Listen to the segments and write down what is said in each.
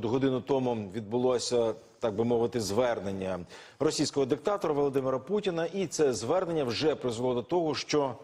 от годину тому відбулося, так би мовити, звернення російського диктатора Володимира Путіна, і це звернення вже призвело до того, що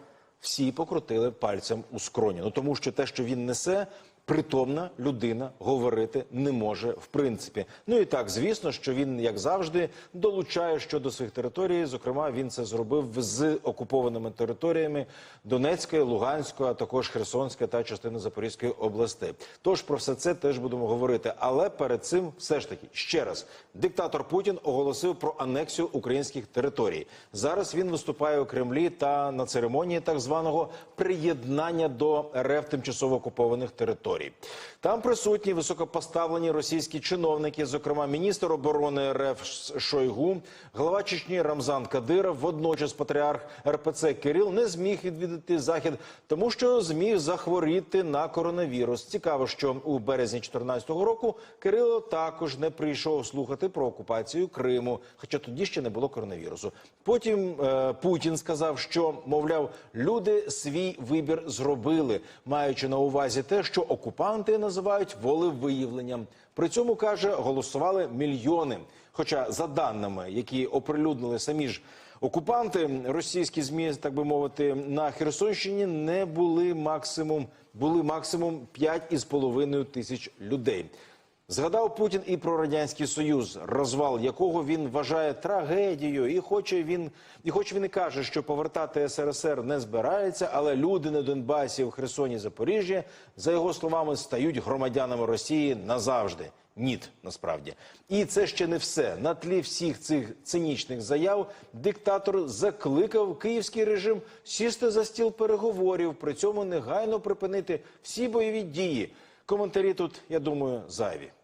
всі покрутили пальцем у скроні. Ну тому що те, що він несе. Притомна людина говорити не може в принципі. Ну і так, звісно, що він, як завжди, долучає щодо своїх територій. Зокрема, він це зробив з окупованими територіями Донецької, Луганської, а також Херсонської та частини Запорізької областей. Тож про все це теж будемо говорити. Але перед цим, все ж таки, ще раз, диктатор Путін оголосив про анексію українських територій. Зараз він виступає у Кремлі та на церемонії так званого приєднання до РФ тимчасово окупованих територій. Там присутні високопоставлені російські чиновники, зокрема міністр оборони РФ Шойгу, глава Чечні Рамзан Кадиров, водночас патріарх РПЦ Кирил не зміг відвідати захід, тому що зміг захворіти на коронавірус. Цікаво, що у березні 2014 року Кирило також не прийшов слухати про окупацію Криму, хоча тоді ще не було коронавірусу. Потім е, Путін сказав, що мовляв, люди свій вибір зробили, маючи на увазі те, що окупанти називають волевиявленням. При цьому каже, голосували мільйони. Хоча, за даними, які оприлюднили самі ж окупанти, російські змі, так би мовити, на Херсонщині не були максимум, були максимум 5,5 тисяч людей. Згадав Путін і про радянський союз, розвал якого він вважає трагедією, і хоче він і хоч він і каже, що повертати СРСР не збирається, але люди на Донбасі, в Херсоні, Запоріжжі, за його словами, стають громадянами Росії назавжди. Ніт, насправді, і це ще не все. На тлі всіх цих цинічних заяв диктатор закликав київський режим сісти за стіл переговорів, при цьому негайно припинити всі бойові дії. Коментарі тут, я думаю, зайві.